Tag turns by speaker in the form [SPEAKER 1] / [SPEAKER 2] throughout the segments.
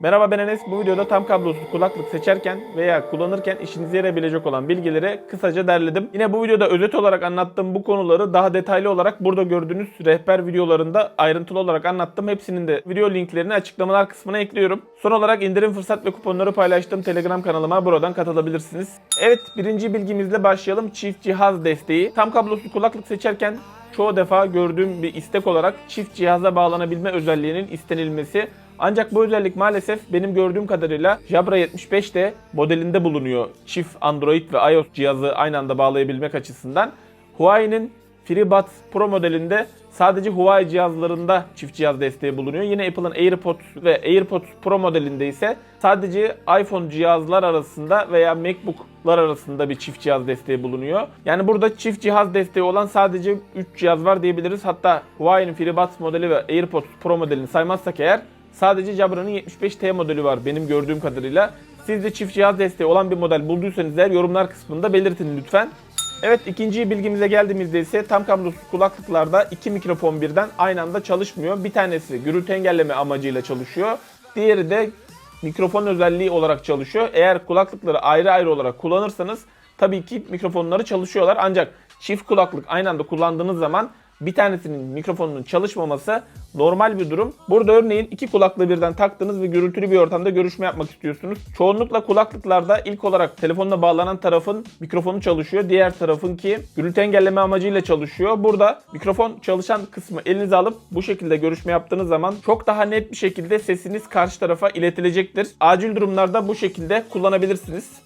[SPEAKER 1] Merhaba ben Enes. Bu videoda tam kablosuz kulaklık seçerken veya kullanırken işinize yarayabilecek olan bilgileri kısaca derledim. Yine bu videoda özet olarak anlattığım bu konuları daha detaylı olarak burada gördüğünüz rehber videolarında ayrıntılı olarak anlattım. Hepsinin de video linklerini açıklamalar kısmına ekliyorum. Son olarak indirim fırsat ve kuponları paylaştığım Telegram kanalıma buradan katılabilirsiniz. Evet birinci bilgimizle başlayalım. Çift cihaz desteği. Tam kablosuz kulaklık seçerken çoğu defa gördüğüm bir istek olarak çift cihaza bağlanabilme özelliğinin istenilmesi. Ancak bu özellik maalesef benim gördüğüm kadarıyla Jabra 75'te modelinde bulunuyor. Çift Android ve iOS cihazı aynı anda bağlayabilmek açısından. Huawei'nin FreeBuds Pro modelinde sadece Huawei cihazlarında çift cihaz desteği bulunuyor. Yine Apple'ın AirPods ve AirPods Pro modelinde ise sadece iPhone cihazlar arasında veya MacBook'lar arasında bir çift cihaz desteği bulunuyor. Yani burada çift cihaz desteği olan sadece 3 cihaz var diyebiliriz. Hatta Huawei'nin FreeBuds modeli ve AirPods Pro modelini saymazsak eğer sadece Jabra'nın 75T modeli var benim gördüğüm kadarıyla. Siz de çift cihaz desteği olan bir model bulduysanız eğer yorumlar kısmında belirtin lütfen. Evet ikinci bilgimize geldiğimizde ise tam kablosuz kulaklıklarda iki mikrofon birden aynı anda çalışmıyor. Bir tanesi gürültü engelleme amacıyla çalışıyor. Diğeri de mikrofon özelliği olarak çalışıyor. Eğer kulaklıkları ayrı ayrı olarak kullanırsanız tabii ki mikrofonları çalışıyorlar. Ancak çift kulaklık aynı anda kullandığınız zaman bir tanesinin mikrofonunun çalışmaması normal bir durum. Burada örneğin iki kulaklığı birden taktınız ve gürültülü bir ortamda görüşme yapmak istiyorsunuz. Çoğunlukla kulaklıklarda ilk olarak telefonla bağlanan tarafın mikrofonu çalışıyor. Diğer tarafınki gürültü engelleme amacıyla çalışıyor. Burada mikrofon çalışan kısmı elinize alıp bu şekilde görüşme yaptığınız zaman çok daha net bir şekilde sesiniz karşı tarafa iletilecektir. Acil durumlarda bu şekilde kullanabilirsiniz.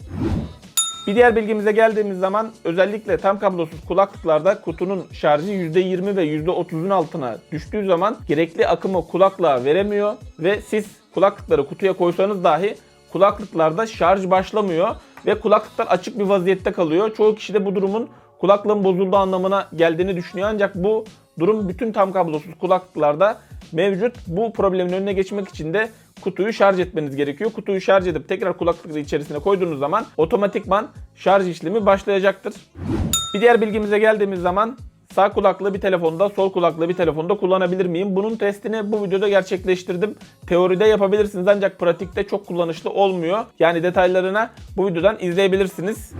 [SPEAKER 1] Bir diğer bilgimize geldiğimiz zaman özellikle tam kablosuz kulaklıklarda kutunun şarjı %20 ve %30'un altına düştüğü zaman gerekli akımı kulaklığa veremiyor ve siz kulaklıkları kutuya koysanız dahi kulaklıklarda şarj başlamıyor ve kulaklıklar açık bir vaziyette kalıyor. Çoğu kişi de bu durumun kulaklığın bozulduğu anlamına geldiğini düşünüyor ancak bu durum bütün tam kablosuz kulaklıklarda mevcut. Bu problemin önüne geçmek için de kutuyu şarj etmeniz gerekiyor. Kutuyu şarj edip tekrar kulaklıkları içerisine koyduğunuz zaman otomatikman şarj işlemi başlayacaktır. Bir diğer bilgimize geldiğimiz zaman sağ kulaklı bir telefonda, sol kulaklı bir telefonda kullanabilir miyim? Bunun testini bu videoda gerçekleştirdim. Teoride yapabilirsiniz ancak pratikte çok kullanışlı olmuyor. Yani detaylarına bu videodan izleyebilirsiniz.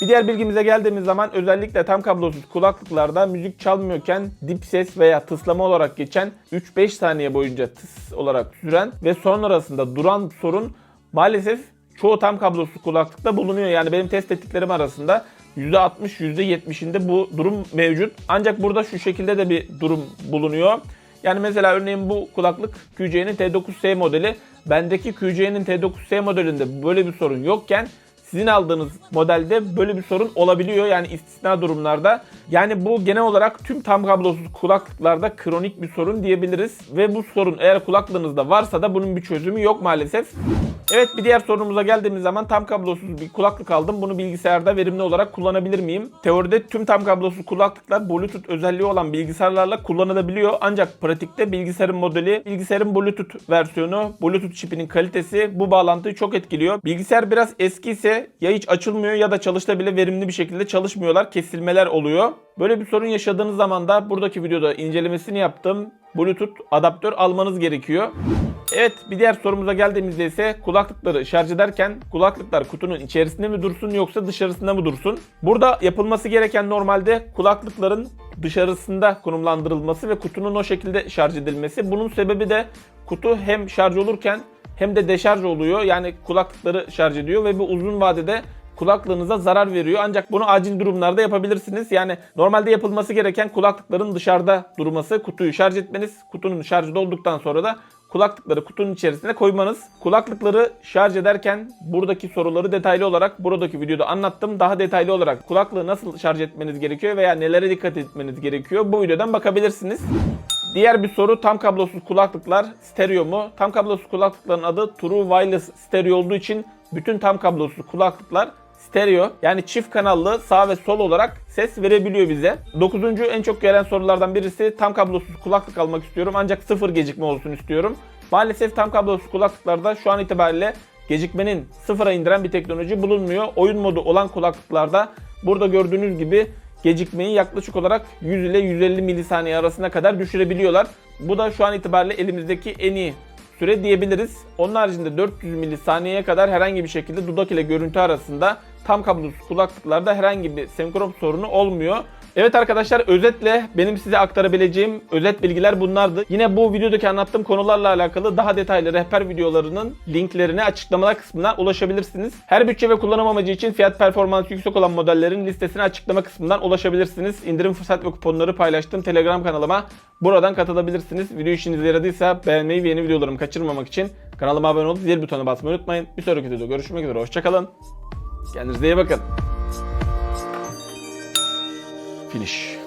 [SPEAKER 1] Bir diğer bilgimize geldiğimiz zaman özellikle tam kablosuz kulaklıklarda müzik çalmıyorken dip ses veya tıslama olarak geçen 3-5 saniye boyunca tıs olarak süren ve sonrasında duran sorun maalesef çoğu tam kablosuz kulaklıkta bulunuyor. Yani benim test ettiklerim arasında %60, %70'inde bu durum mevcut. Ancak burada şu şekilde de bir durum bulunuyor. Yani mesela örneğin bu kulaklık QC'nin T9S modeli. Bendeki QC'nin T9S modelinde böyle bir sorun yokken sizin aldığınız modelde böyle bir sorun olabiliyor. Yani istisna durumlarda. Yani bu genel olarak tüm tam kablosuz kulaklıklarda kronik bir sorun diyebiliriz. Ve bu sorun eğer kulaklığınızda varsa da bunun bir çözümü yok maalesef. Evet bir diğer sorunumuza geldiğimiz zaman tam kablosuz bir kulaklık aldım. Bunu bilgisayarda verimli olarak kullanabilir miyim? Teoride tüm tam kablosuz kulaklıklar Bluetooth özelliği olan bilgisayarlarla kullanılabiliyor. Ancak pratikte bilgisayarın modeli, bilgisayarın Bluetooth versiyonu, Bluetooth çipinin kalitesi bu bağlantıyı çok etkiliyor. Bilgisayar biraz eski ise ya hiç açılmıyor ya da çalışta bile verimli bir şekilde çalışmıyorlar. Kesilmeler oluyor. Böyle bir sorun yaşadığınız zaman da buradaki videoda incelemesini yaptım. Bluetooth adaptör almanız gerekiyor. Evet bir diğer sorumuza geldiğimizde ise kulaklıkları şarj ederken kulaklıklar kutunun içerisinde mi dursun yoksa dışarısında mı dursun? Burada yapılması gereken normalde kulaklıkların dışarısında konumlandırılması ve kutunun o şekilde şarj edilmesi. Bunun sebebi de kutu hem şarj olurken hem de deşarj oluyor. Yani kulaklıkları şarj ediyor ve bu uzun vadede kulaklığınıza zarar veriyor. Ancak bunu acil durumlarda yapabilirsiniz. Yani normalde yapılması gereken kulaklıkların dışarıda durması, kutuyu şarj etmeniz, kutunun şarjı dolduktan sonra da kulaklıkları kutunun içerisine koymanız. Kulaklıkları şarj ederken buradaki soruları detaylı olarak buradaki videoda anlattım. Daha detaylı olarak kulaklığı nasıl şarj etmeniz gerekiyor veya nelere dikkat etmeniz gerekiyor bu videodan bakabilirsiniz. Diğer bir soru tam kablosuz kulaklıklar stereo mu? Tam kablosuz kulaklıkların adı True Wireless Stereo olduğu için bütün tam kablosuz kulaklıklar stereo yani çift kanallı sağ ve sol olarak ses verebiliyor bize. Dokuzuncu en çok gelen sorulardan birisi tam kablosuz kulaklık almak istiyorum ancak sıfır gecikme olsun istiyorum. Maalesef tam kablosuz kulaklıklarda şu an itibariyle gecikmenin sıfıra indiren bir teknoloji bulunmuyor. Oyun modu olan kulaklıklarda burada gördüğünüz gibi gecikmeyi yaklaşık olarak 100 ile 150 milisaniye arasına kadar düşürebiliyorlar. Bu da şu an itibariyle elimizdeki en iyi süre diyebiliriz. Onun haricinde 400 milisaniyeye kadar herhangi bir şekilde dudak ile görüntü arasında tam kablosuz kulaklıklarda herhangi bir senkron sorunu olmuyor. Evet arkadaşlar özetle benim size aktarabileceğim özet bilgiler bunlardı. Yine bu videodaki anlattığım konularla alakalı daha detaylı rehber videolarının linklerine açıklamalar kısmından ulaşabilirsiniz. Her bütçe ve kullanım amacı için fiyat performansı yüksek olan modellerin listesine açıklama kısmından ulaşabilirsiniz. İndirim fırsat ve kuponları paylaştığım Telegram kanalıma buradan katılabilirsiniz. Video işinize yaradıysa beğenmeyi ve yeni videolarımı kaçırmamak için kanalıma abone olup zil butonuna basmayı unutmayın. Bir sonraki videoda görüşmek üzere. Hoşçakalın. Kendinize iyi bakın. Finish.